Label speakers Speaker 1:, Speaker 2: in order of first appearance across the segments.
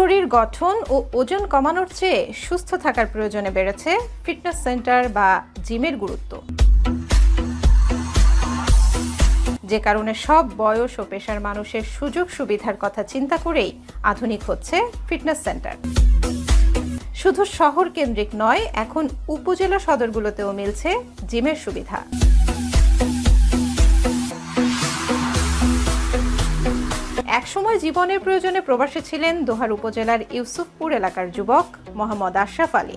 Speaker 1: শরীর গঠন ও ওজন কমানোর চেয়ে সুস্থ থাকার প্রয়োজনে বেড়েছে ফিটনেস সেন্টার বা জিমের গুরুত্ব। যে কারণে সব বয়স ও পেশার মানুষের সুযোগ সুবিধার কথা চিন্তা করেই আধুনিক হচ্ছে ফিটনেস সেন্টার। শুধু শহর কেন্দ্রিক নয়, এখন উপজেলা সদরগুলোতেও মিলছে জিমের সুবিধা। একসময় জীবনের প্রয়োজনে প্রবাসী ছিলেন দোহার উপজেলার ইউসুফপুর এলাকার যুবক মোহাম্মদ আশরাফ আলী।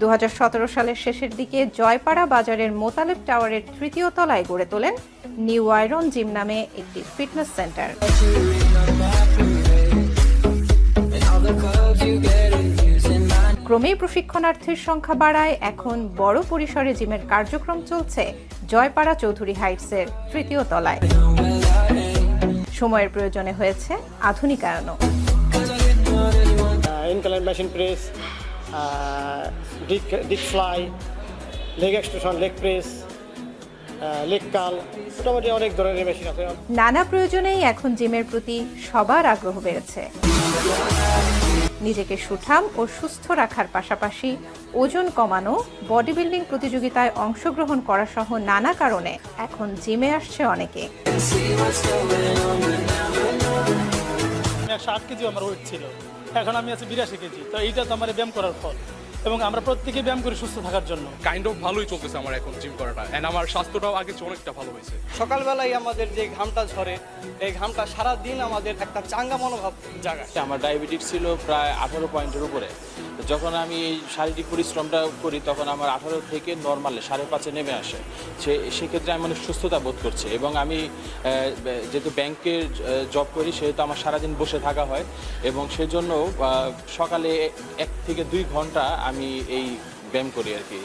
Speaker 1: দু হাজার সতেরো সালের শেষের দিকে জয়পাড়া বাজারের মোতালেব টাওয়ারের তৃতীয় তলায় গড়ে তোলেন নিউ আয়রন জিম নামে একটি ফিটনেস সেন্টার। ক্রমেই প্রশিক্ষণার্থীর সংখ্যা বাড়ায়, এখন বড় পরিসরে জিমের কার্যক্রম চলছে জয়পাড়া চৌধুরী হাইটসের তৃতীয় তলায়। সময়ের প্রয়োজনে হয়েছে আধুনিকায়নও।
Speaker 2: Incline machine press deck deck fly leg extension leg press leg curl মোটামুটি অনেক ধরনের মেশিন আছে।
Speaker 1: নানা প্রয়োজনেই এখন জিমের প্রতি সবার আগ্রহ বেড়েছে। নিজেকে সুঠাম ও সুস্থ রাখার পাশাপাশি ওজন কমানো বডি বিল্ডিং প্রতিযোগিতায় অংশগ্রহণ করা সহ নানা কারণে এখন জিমে আসছে অনেকে।
Speaker 3: ষাট কেজি আমার ওয়েট ছিল। এখন আমি আছি বিরাশি কেজি। তো এইটা তো আমার ব্যায়াম করার ফল। এবং আমরা প্রত্যেকে ব্যায়াম করি সুস্থ থাকার জন্য।
Speaker 4: কাইন্ড অফ ভালোই চলতেছে আমার এখন জিম করাটা। এন্ড আমার স্বাস্থ্যটাও আগে চেয়ে অনেকটা ভালো হয়েছে।
Speaker 5: সকালবেলায় আমাদের যে ঘামটা ঝরে এই ঘামটা সারা দিন আমাদের একটা চাঙ্গা মনোভাব জাগায়।
Speaker 6: আমার ডায়াবেটিস ছিল প্রায় আঠারো পয়েন্টের উপরে। যখন আমি এই শারীরিক পরিশ্রমটা করি তখন আমার আঠারো থেকে নর্মালে সাড়ে পাঁচে নেমে আসে। সে সেক্ষেত্রে আমি অনেক সুস্থতা বোধ করছি এবং আমি যেহেতু ব্যাংকে জব করি সেহেতু আমার সারাদিন বসে থাকা হয়। এবং সেজন্য সকালে এক থেকে দুই ঘণ্টা আমি এই ব্যায়াম করি আর কি।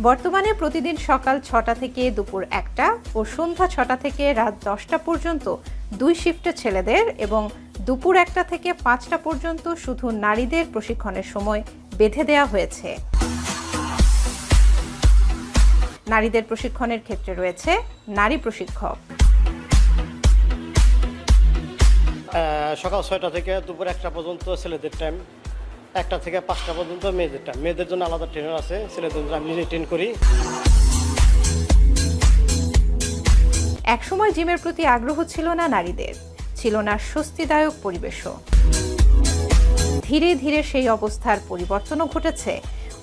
Speaker 1: বর্তমানে প্রতিদিন সকাল ছটা থেকে দুপুর একটা ও সন্ধ্যা ছটা থেকে রাত দশটা পর্যন্ত দুই শিফটে ছেলেদের এবং দুপুর একটা থেকে পাঁচটা পর্যন্ত শুধু নারীদের প্রশিক্ষণের সময় বেঁধে দেওয়া হয়েছে। নারীদের প্রশিক্ষণের ক্ষেত্রে রয়েছে নারী প্রশিক্ষক।
Speaker 2: সকাল ছয়টা থেকে দুপুর একটা পর্যন্ত ছেলেদের টাইম একটা থেকে পাঁচটা পর্যন্ত মেয়েদের টাইম মেয়েদের জন্য আলাদা ট্রেনার আছে, ছেলেদের জন্য আমি নিজে ট্রেন করি।
Speaker 1: একসময় জিমের প্রতি আগ্রহ ছিল না নারীদের, ছিল না স্বস্তিদায়ক পরিবেশও। ধীরে ধীরে সেই অবস্থার পরিবর্তনও ঘটেছে।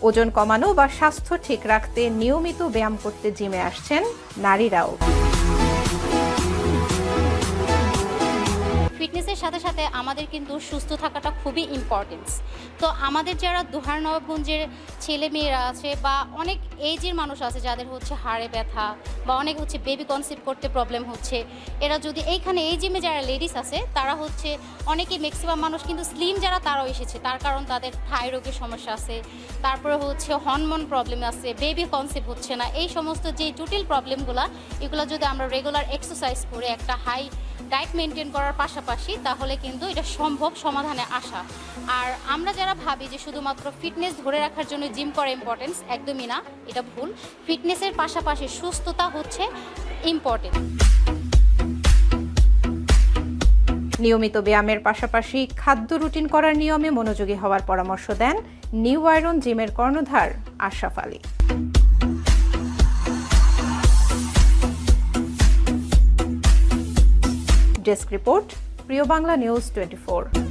Speaker 1: ওজন কমানো বা স্বাস্থ্য ঠিক রাখতে নিয়মিত ব্যায়াম করতে জিমে আসছেন নারীরাও।
Speaker 7: ফিটনেসের সাথে সাথে আমাদের কিন্তু সুস্থ থাকাটা খুবই ইম্পর্টেন্স তো আমাদের যারা দুহার নবাবগঞ্জের ছেলে মেয়েরা আছে বা অনেক এজের মানুষ আছে যাদের হচ্ছে হাড়ে ব্যথা বা অনেক হচ্ছে বেবি কনসেপ্ট করতে প্রবলেম হচ্ছে, এরা যদি এইখানে এই জিমে যারা লেডিস আছে, তারা হচ্ছে অনেকে ম্যাক্সিমাম মানুষ কিন্তু স্লিম যারা তারাও এসেছে। তার কারণ তাদের থাই রোগের সমস্যা আছে, তারপরে হচ্ছে হরমোন প্রবলেম আছে বেবি কনসেপ্ট হচ্ছে না, এই সমস্ত যে জটিল প্রবলেমগুলো এগুলো যদি আমরা রেগুলার এক্সারসাইজ করে একটা হাই ডায়েট মেনটেন করার পাশাপাশি তাহলে কিন্তু এটা সম্ভব সমাধানে আসা। আর আমরা যারা ভাবি যে শুধুমাত্র ফিটনেস ধরে রাখার জন্য জিম করা ইম্পর্টেন্স, একদমই না, এটা ভুল। ফিটনেসের পাশাপাশি সুস্থতা হচ্ছে ইম্পর্টেন্ট।
Speaker 1: নিয়মিত ব্যায়ামের পাশাপাশি খাদ্য রুটিন করার নিয়মে মনোযোগী হওয়ার পরামর্শ দেন নিউ আয়রন জিমের কর্ণধার আশরাফ আলী। ডেস্ক রিপোর্ট প্রিয় বাংলা নিউজ টোয়েন্টি